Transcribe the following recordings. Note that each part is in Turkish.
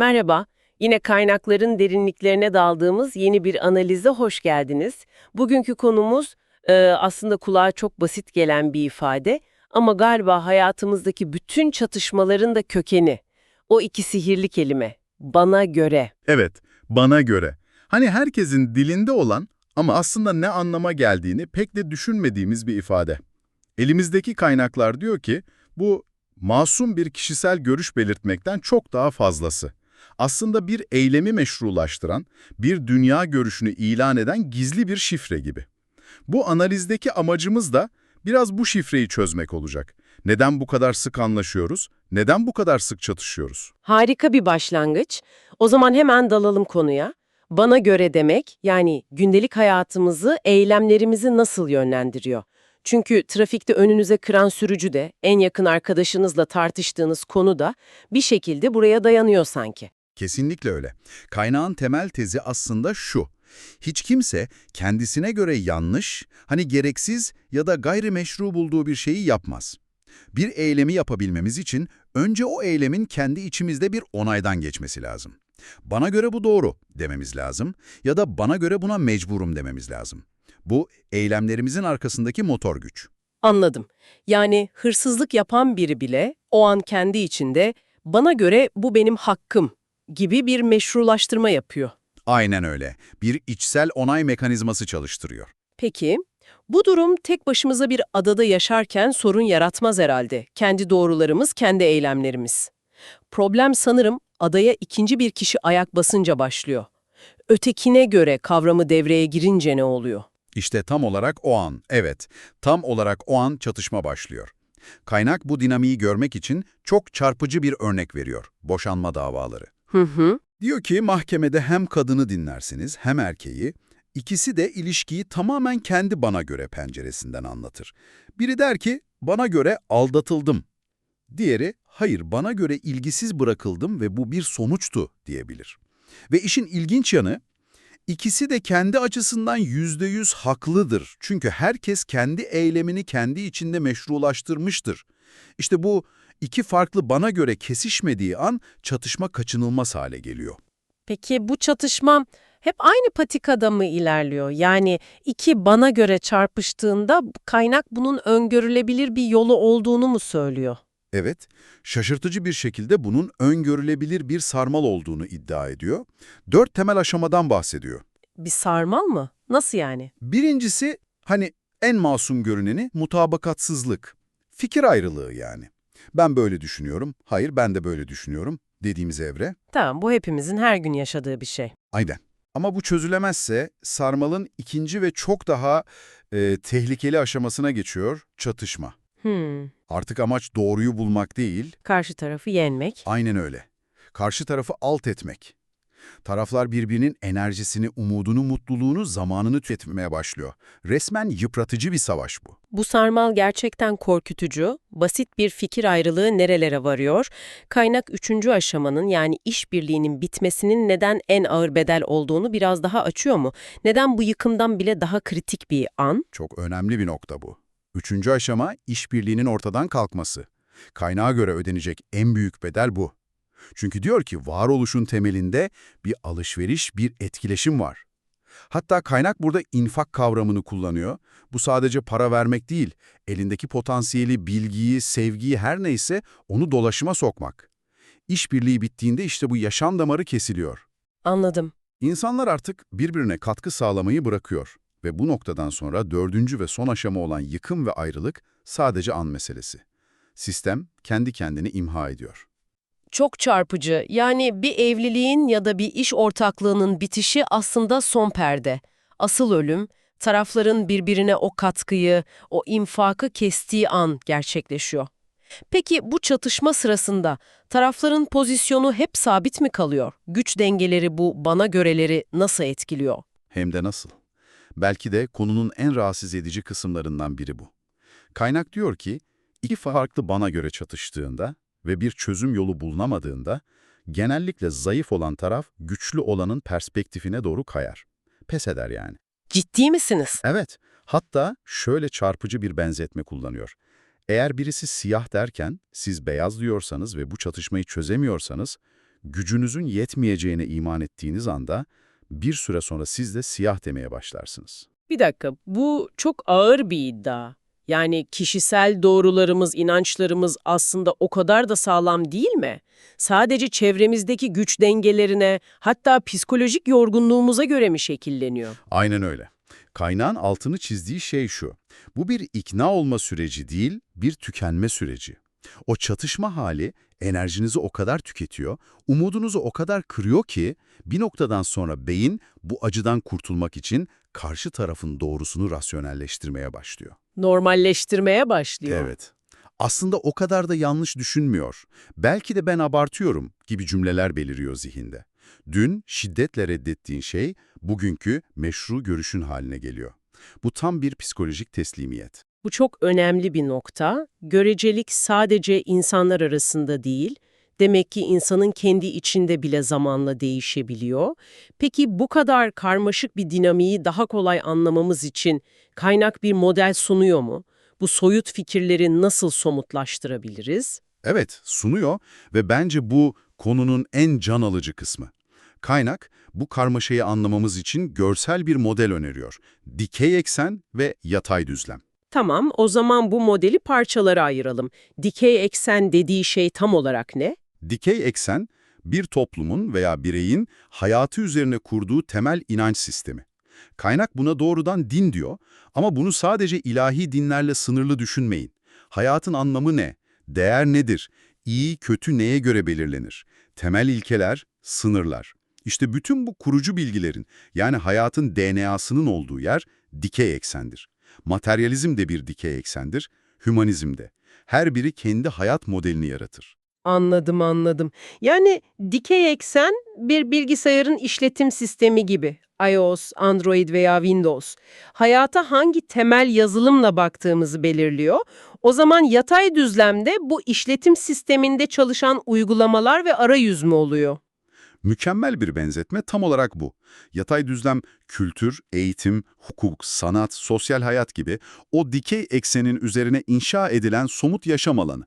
Merhaba, yine kaynakların derinliklerine daldığımız yeni bir analize hoş geldiniz. Bugünkü konumuz e, aslında kulağa çok basit gelen bir ifade ama galiba hayatımızdaki bütün çatışmaların da kökeni. O iki sihirli kelime, bana göre. Evet, bana göre. Hani herkesin dilinde olan ama aslında ne anlama geldiğini pek de düşünmediğimiz bir ifade. Elimizdeki kaynaklar diyor ki bu masum bir kişisel görüş belirtmekten çok daha fazlası. Aslında bir eylemi meşrulaştıran, bir dünya görüşünü ilan eden gizli bir şifre gibi. Bu analizdeki amacımız da biraz bu şifreyi çözmek olacak. Neden bu kadar sık anlaşıyoruz? Neden bu kadar sık çatışıyoruz? Harika bir başlangıç. O zaman hemen dalalım konuya. Bana göre demek, yani gündelik hayatımızı, eylemlerimizi nasıl yönlendiriyor? Çünkü trafikte önünüze kıran sürücü de, en yakın arkadaşınızla tartıştığınız konu da bir şekilde buraya dayanıyor sanki. Kesinlikle öyle. Kaynağın temel tezi aslında şu. Hiç kimse kendisine göre yanlış, hani gereksiz ya da gayrimeşru bulduğu bir şeyi yapmaz. Bir eylemi yapabilmemiz için önce o eylemin kendi içimizde bir onaydan geçmesi lazım. Bana göre bu doğru dememiz lazım ya da bana göre buna mecburum dememiz lazım. Bu eylemlerimizin arkasındaki motor güç. Anladım. Yani hırsızlık yapan biri bile o an kendi içinde bana göre bu benim hakkım gibi bir meşrulaştırma yapıyor. Aynen öyle. Bir içsel onay mekanizması çalıştırıyor. Peki, bu durum tek başımıza bir adada yaşarken sorun yaratmaz herhalde. Kendi doğrularımız, kendi eylemlerimiz. Problem sanırım adaya ikinci bir kişi ayak basınca başlıyor. Ötekine göre kavramı devreye girince ne oluyor? İşte tam olarak o an, evet, tam olarak o an çatışma başlıyor. Kaynak bu dinamiği görmek için çok çarpıcı bir örnek veriyor, boşanma davaları. Hı hı. Diyor ki mahkemede hem kadını dinlersiniz hem erkeği, ikisi de ilişkiyi tamamen kendi bana göre penceresinden anlatır. Biri der ki, bana göre aldatıldım. Diğeri, hayır bana göre ilgisiz bırakıldım ve bu bir sonuçtu diyebilir. Ve işin ilginç yanı, İkisi de kendi açısından yüzde yüz haklıdır. Çünkü herkes kendi eylemini kendi içinde meşrulaştırmıştır. İşte bu iki farklı bana göre kesişmediği an çatışma kaçınılmaz hale geliyor. Peki bu çatışma hep aynı patikada mı ilerliyor? Yani iki bana göre çarpıştığında kaynak bunun öngörülebilir bir yolu olduğunu mu söylüyor? Evet, şaşırtıcı bir şekilde bunun öngörülebilir bir sarmal olduğunu iddia ediyor. Dört temel aşamadan bahsediyor. Bir sarmal mı? Nasıl yani? Birincisi, hani en masum görüneni mutabakatsızlık. Fikir ayrılığı yani. Ben böyle düşünüyorum, hayır ben de böyle düşünüyorum dediğimiz evre. Tamam, bu hepimizin her gün yaşadığı bir şey. Aynen. Ama bu çözülemezse sarmalın ikinci ve çok daha e, tehlikeli aşamasına geçiyor, çatışma. Hmm, Artık amaç doğruyu bulmak değil, karşı tarafı yenmek. aynen öyle. Karşı tarafı alt etmek. Taraflar birbirinin enerjisini, umudunu, mutluluğunu, zamanını tüketmeye başlıyor. Resmen yıpratıcı bir savaş bu. Bu sarmal gerçekten korkutucu. Basit bir fikir ayrılığı nerelere varıyor? Kaynak üçüncü aşamanın yani işbirliğinin bitmesinin neden en ağır bedel olduğunu biraz daha açıyor mu? Neden bu yıkımdan bile daha kritik bir an? Çok önemli bir nokta bu. Üçüncü aşama işbirliğinin ortadan kalkması. Kaynağa göre ödenecek en büyük bedel bu. Çünkü diyor ki varoluşun temelinde bir alışveriş, bir etkileşim var. Hatta kaynak burada infak kavramını kullanıyor. Bu sadece para vermek değil, elindeki potansiyeli, bilgiyi, sevgiyi her neyse onu dolaşıma sokmak. İşbirliği bittiğinde işte bu yaşam damarı kesiliyor. Anladım. İnsanlar artık birbirine katkı sağlamayı bırakıyor ve bu noktadan sonra dördüncü ve son aşama olan yıkım ve ayrılık sadece an meselesi. Sistem kendi kendini imha ediyor. Çok çarpıcı. Yani bir evliliğin ya da bir iş ortaklığının bitişi aslında son perde. Asıl ölüm, tarafların birbirine o katkıyı, o infakı kestiği an gerçekleşiyor. Peki bu çatışma sırasında tarafların pozisyonu hep sabit mi kalıyor? Güç dengeleri bu bana göreleri nasıl etkiliyor? Hem de nasıl? Belki de konunun en rahatsız edici kısımlarından biri bu. Kaynak diyor ki, iki farklı bana göre çatıştığında ve bir çözüm yolu bulunamadığında, genellikle zayıf olan taraf güçlü olanın perspektifine doğru kayar. Pes eder yani. Ciddi misiniz? Evet, hatta şöyle çarpıcı bir benzetme kullanıyor. Eğer birisi siyah derken siz beyaz diyorsanız ve bu çatışmayı çözemiyorsanız, Gücünüzün yetmeyeceğine iman ettiğiniz anda bir süre sonra siz de siyah demeye başlarsınız. Bir dakika, bu çok ağır bir iddia. Yani kişisel doğrularımız, inançlarımız aslında o kadar da sağlam değil mi? Sadece çevremizdeki güç dengelerine, hatta psikolojik yorgunluğumuza göre mi şekilleniyor? Aynen öyle. Kaynağın altını çizdiği şey şu. Bu bir ikna olma süreci değil, bir tükenme süreci. O çatışma hali enerjinizi o kadar tüketiyor, umudunuzu o kadar kırıyor ki bir noktadan sonra beyin bu acıdan kurtulmak için karşı tarafın doğrusunu rasyonelleştirmeye başlıyor. Normalleştirmeye başlıyor. Evet. Aslında o kadar da yanlış düşünmüyor. Belki de ben abartıyorum gibi cümleler beliriyor zihinde. Dün şiddetle reddettiğin şey bugünkü meşru görüşün haline geliyor. Bu tam bir psikolojik teslimiyet. Bu çok önemli bir nokta. Görecelik sadece insanlar arasında değil, demek ki insanın kendi içinde bile zamanla değişebiliyor. Peki bu kadar karmaşık bir dinamiği daha kolay anlamamız için kaynak bir model sunuyor mu? Bu soyut fikirleri nasıl somutlaştırabiliriz? Evet, sunuyor ve bence bu konunun en can alıcı kısmı. Kaynak, bu karmaşayı anlamamız için görsel bir model öneriyor. Dikey eksen ve yatay düzlem. Tamam, o zaman bu modeli parçalara ayıralım. Dikey eksen dediği şey tam olarak ne? Dikey eksen, bir toplumun veya bireyin hayatı üzerine kurduğu temel inanç sistemi. Kaynak buna doğrudan din diyor ama bunu sadece ilahi dinlerle sınırlı düşünmeyin. Hayatın anlamı ne? Değer nedir? İyi, kötü neye göre belirlenir? Temel ilkeler, sınırlar. İşte bütün bu kurucu bilgilerin, yani hayatın DNA'sının olduğu yer dikey eksendir. Materyalizm de bir dikey eksendir, hümanizm de. Her biri kendi hayat modelini yaratır. Anladım anladım. Yani dikey eksen bir bilgisayarın işletim sistemi gibi. iOS, Android veya Windows. Hayata hangi temel yazılımla baktığımızı belirliyor. O zaman yatay düzlemde bu işletim sisteminde çalışan uygulamalar ve arayüz mü oluyor? Mükemmel bir benzetme tam olarak bu. Yatay düzlem kültür, eğitim, hukuk, sanat, sosyal hayat gibi o dikey eksenin üzerine inşa edilen somut yaşam alanı.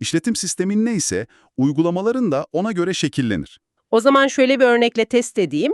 İşletim sistemin neyse uygulamaların da ona göre şekillenir. O zaman şöyle bir örnekle test edeyim.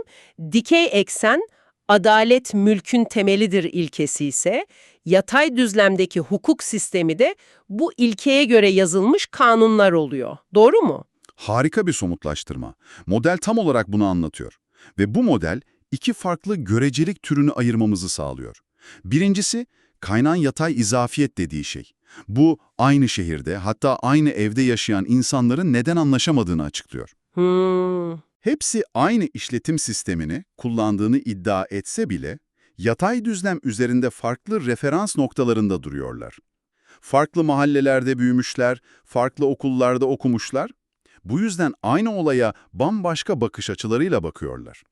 Dikey eksen adalet mülkün temelidir ilkesi ise yatay düzlemdeki hukuk sistemi de bu ilkeye göre yazılmış kanunlar oluyor. Doğru mu? Harika bir somutlaştırma. Model tam olarak bunu anlatıyor. Ve bu model iki farklı görecelik türünü ayırmamızı sağlıyor. Birincisi, kaynağın yatay izafiyet dediği şey. Bu, aynı şehirde hatta aynı evde yaşayan insanların neden anlaşamadığını açıklıyor. Hmm. Hepsi aynı işletim sistemini kullandığını iddia etse bile, yatay düzlem üzerinde farklı referans noktalarında duruyorlar. Farklı mahallelerde büyümüşler, farklı okullarda okumuşlar. Bu yüzden aynı olaya bambaşka bakış açılarıyla bakıyorlar.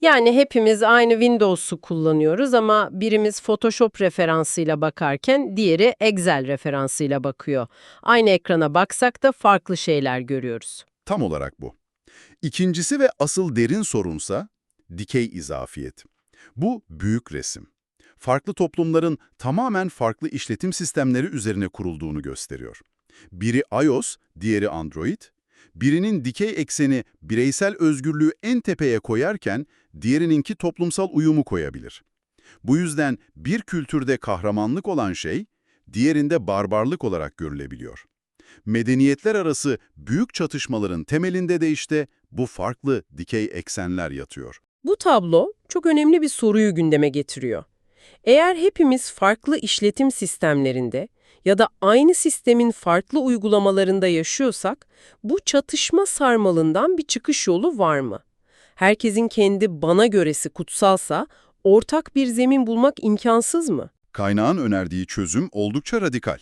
Yani hepimiz aynı Windows'u kullanıyoruz ama birimiz Photoshop referansıyla bakarken diğeri Excel referansıyla bakıyor. Aynı ekrana baksak da farklı şeyler görüyoruz. Tam olarak bu. İkincisi ve asıl derin sorunsa dikey izafiyet. Bu büyük resim. Farklı toplumların tamamen farklı işletim sistemleri üzerine kurulduğunu gösteriyor. Biri iOS, diğeri Android. Birinin dikey ekseni bireysel özgürlüğü en tepeye koyarken diğerininki toplumsal uyumu koyabilir. Bu yüzden bir kültürde kahramanlık olan şey, diğerinde barbarlık olarak görülebiliyor. Medeniyetler arası büyük çatışmaların temelinde de işte bu farklı dikey eksenler yatıyor. Bu tablo çok önemli bir soruyu gündeme getiriyor. Eğer hepimiz farklı işletim sistemlerinde ya da aynı sistemin farklı uygulamalarında yaşıyorsak, bu çatışma sarmalından bir çıkış yolu var mı? Herkesin kendi bana göresi kutsalsa, ortak bir zemin bulmak imkansız mı? Kaynağın önerdiği çözüm oldukça radikal.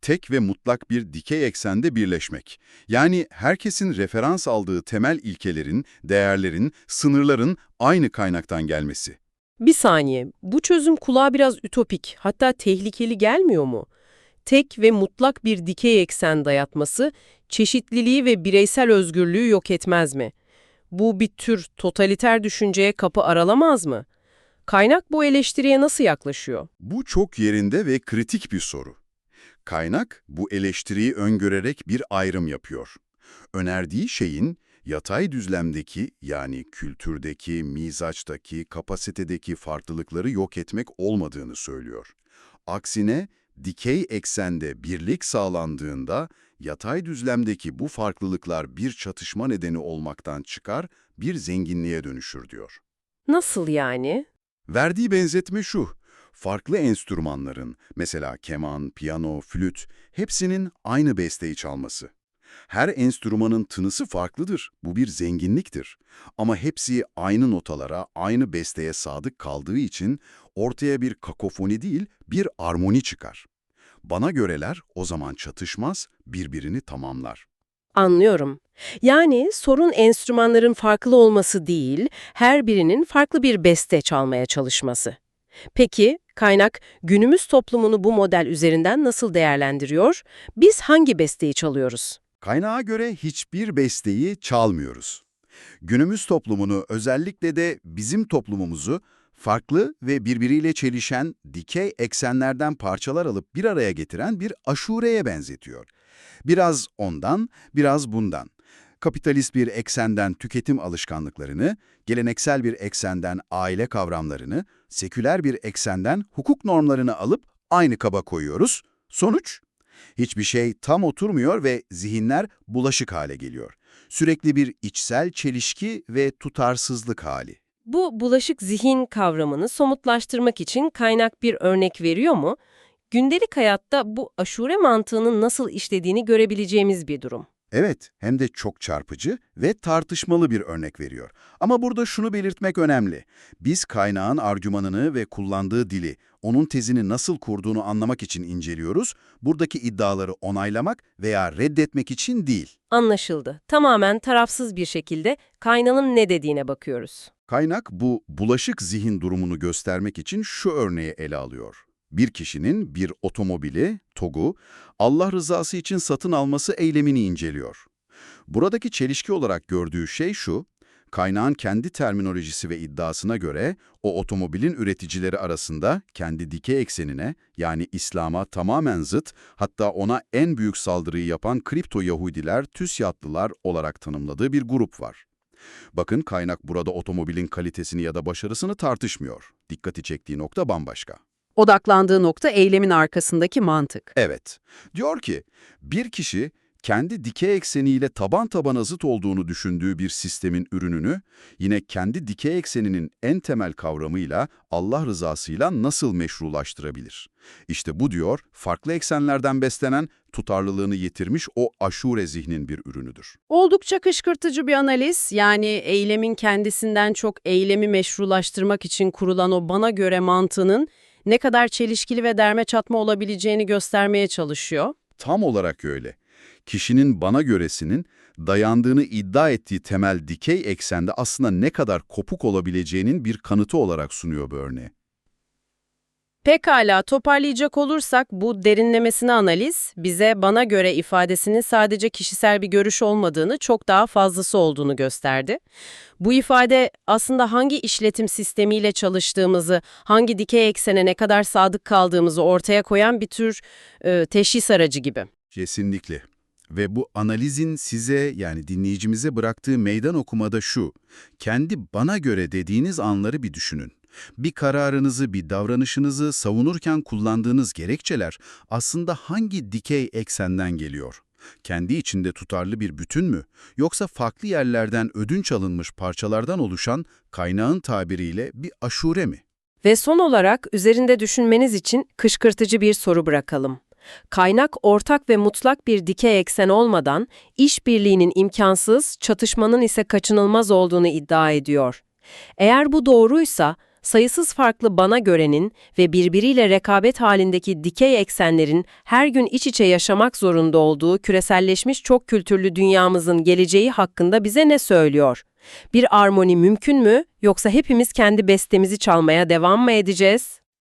Tek ve mutlak bir dikey eksende birleşmek. Yani herkesin referans aldığı temel ilkelerin, değerlerin, sınırların aynı kaynaktan gelmesi. Bir saniye, bu çözüm kulağa biraz ütopik, hatta tehlikeli gelmiyor mu? Tek ve mutlak bir dikey eksen dayatması, çeşitliliği ve bireysel özgürlüğü yok etmez mi? Bu bir tür totaliter düşünceye kapı aralamaz mı? Kaynak bu eleştiriye nasıl yaklaşıyor? Bu çok yerinde ve kritik bir soru. Kaynak bu eleştiriyi öngörerek bir ayrım yapıyor. Önerdiği şeyin yatay düzlemdeki yani kültürdeki, mizaçtaki, kapasitedeki farklılıkları yok etmek olmadığını söylüyor. Aksine dikey eksende birlik sağlandığında yatay düzlemdeki bu farklılıklar bir çatışma nedeni olmaktan çıkar, bir zenginliğe dönüşür diyor. Nasıl yani? Verdiği benzetme şu, farklı enstrümanların, mesela keman, piyano, flüt, hepsinin aynı besteyi çalması. Her enstrümanın tınısı farklıdır, bu bir zenginliktir. Ama hepsi aynı notalara, aynı besteye sadık kaldığı için ortaya bir kakofoni değil, bir armoni çıkar. Bana göreler o zaman çatışmaz, birbirini tamamlar. Anlıyorum. Yani sorun enstrümanların farklı olması değil, her birinin farklı bir beste çalmaya çalışması. Peki, kaynak günümüz toplumunu bu model üzerinden nasıl değerlendiriyor? Biz hangi besteyi çalıyoruz? Kaynağa göre hiçbir besteyi çalmıyoruz. Günümüz toplumunu özellikle de bizim toplumumuzu farklı ve birbiriyle çelişen dikey eksenlerden parçalar alıp bir araya getiren bir aşureye benzetiyor. Biraz ondan, biraz bundan. Kapitalist bir eksenden tüketim alışkanlıklarını, geleneksel bir eksenden aile kavramlarını, seküler bir eksenden hukuk normlarını alıp aynı kaba koyuyoruz. Sonuç? Hiçbir şey tam oturmuyor ve zihinler bulaşık hale geliyor. Sürekli bir içsel çelişki ve tutarsızlık hali. Bu bulaşık zihin kavramını somutlaştırmak için kaynak bir örnek veriyor mu? Gündelik hayatta bu aşure mantığının nasıl işlediğini görebileceğimiz bir durum. Evet, hem de çok çarpıcı ve tartışmalı bir örnek veriyor. Ama burada şunu belirtmek önemli. Biz kaynağın argümanını ve kullandığı dili, onun tezini nasıl kurduğunu anlamak için inceliyoruz. Buradaki iddiaları onaylamak veya reddetmek için değil. Anlaşıldı. Tamamen tarafsız bir şekilde kaynağın ne dediğine bakıyoruz. Kaynak bu bulaşık zihin durumunu göstermek için şu örneği ele alıyor. Bir kişinin bir otomobili, TOG'u, Allah rızası için satın alması eylemini inceliyor. Buradaki çelişki olarak gördüğü şey şu, kaynağın kendi terminolojisi ve iddiasına göre o otomobilin üreticileri arasında kendi dikey eksenine yani İslam'a tamamen zıt hatta ona en büyük saldırıyı yapan kripto Yahudiler, TÜSYATlılar olarak tanımladığı bir grup var. Bakın kaynak burada otomobilin kalitesini ya da başarısını tartışmıyor. Dikkati çektiği nokta bambaşka. Odaklandığı nokta eylemin arkasındaki mantık. Evet, diyor ki bir kişi kendi dikey ekseniyle taban tabana zıt olduğunu düşündüğü bir sistemin ürününü yine kendi dikey ekseninin en temel kavramıyla Allah rızasıyla nasıl meşrulaştırabilir? İşte bu diyor, farklı eksenlerden beslenen, tutarlılığını yitirmiş o aşure zihnin bir ürünüdür. Oldukça kışkırtıcı bir analiz, yani eylemin kendisinden çok eylemi meşrulaştırmak için kurulan o bana göre mantığının ne kadar çelişkili ve derme çatma olabileceğini göstermeye çalışıyor. Tam olarak öyle. Kişinin bana göresinin dayandığını iddia ettiği temel dikey eksende aslında ne kadar kopuk olabileceğinin bir kanıtı olarak sunuyor bu örneği. Pekala toparlayacak olursak bu derinlemesine analiz bize bana göre ifadesinin sadece kişisel bir görüş olmadığını çok daha fazlası olduğunu gösterdi. Bu ifade aslında hangi işletim sistemiyle çalıştığımızı, hangi dikey eksene ne kadar sadık kaldığımızı ortaya koyan bir tür e, teşhis aracı gibi. Kesinlikle. Ve bu analizin size yani dinleyicimize bıraktığı meydan okumada şu. Kendi bana göre dediğiniz anları bir düşünün. Bir kararınızı, bir davranışınızı savunurken kullandığınız gerekçeler aslında hangi dikey eksenden geliyor? Kendi içinde tutarlı bir bütün mü? Yoksa farklı yerlerden ödünç alınmış parçalardan oluşan kaynağın tabiriyle bir aşure mi? Ve son olarak üzerinde düşünmeniz için kışkırtıcı bir soru bırakalım. Kaynak ortak ve mutlak bir dikey eksen olmadan işbirliğinin imkansız, çatışmanın ise kaçınılmaz olduğunu iddia ediyor. Eğer bu doğruysa, sayısız farklı bana görenin ve birbiriyle rekabet halindeki dikey eksenlerin her gün iç içe yaşamak zorunda olduğu küreselleşmiş çok kültürlü dünyamızın geleceği hakkında bize ne söylüyor? Bir armoni mümkün mü yoksa hepimiz kendi bestemizi çalmaya devam mı edeceğiz?